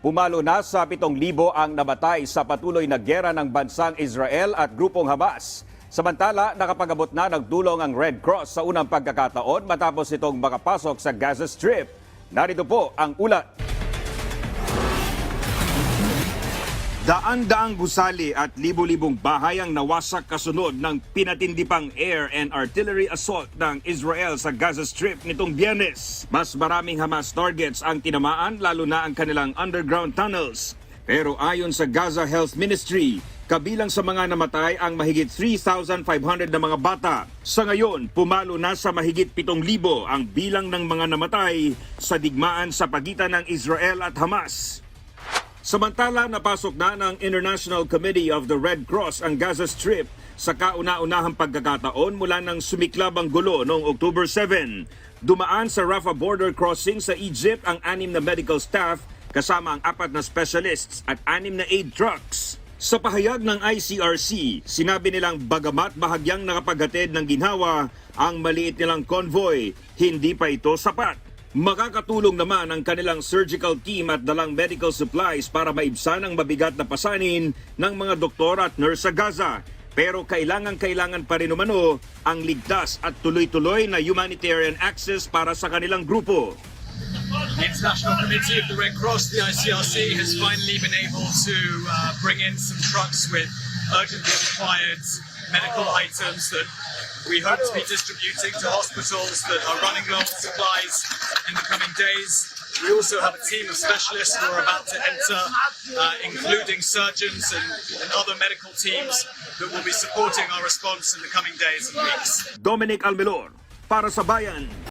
Pumalo na sa 7,000 ang namatay sa patuloy na gera ng bansang Israel at grupong Hamas. Samantala, nakapagabot na ng tulong ang Red Cross sa unang pagkakataon matapos itong makapasok sa Gaza Strip. Narito po ang ulat. Daan-daang gusali at libo-libong bahay ang nawasak kasunod ng pinatindipang air and artillery assault ng Israel sa Gaza Strip nitong biyernes. Mas maraming Hamas targets ang tinamaan lalo na ang kanilang underground tunnels. Pero ayon sa Gaza Health Ministry, kabilang sa mga namatay ang mahigit 3,500 na mga bata. Sa ngayon, pumalo na sa mahigit 7,000 ang bilang ng mga namatay sa digmaan sa pagitan ng Israel at Hamas. Samantala, napasok na ng International Committee of the Red Cross ang Gaza Strip sa kauna-unahang pagkakataon mula nang sumiklab ang gulo noong October 7. Dumaan sa Rafah border crossing sa Egypt ang anim na medical staff kasama ang apat na specialists at anim na aid trucks. Sa pahayag ng ICRC, sinabi nilang bagamat bahagyang nakapaghatid ng ginhawa ang maliit nilang convoy, hindi pa ito sapat. Makakatulong naman ang kanilang surgical team at dalang medical supplies para maibsan ang mabigat na pasanin ng mga doktor at nurse sa Gaza. Pero kailangan-kailangan pa rin umano ang ligtas at tuloy-tuloy na humanitarian access para sa kanilang grupo. The International Committee of the Red Cross, the ICRC, has finally been able to uh, bring in some trucks with urgently required medical items that we hope to be distributing to hospitals that are running low on supplies days. We also have a team of specialists who are about to enter, uh, including surgeons and, and other medical teams that will be supporting our response in the coming days and weeks. Dominic Almelor, para sa Bayan.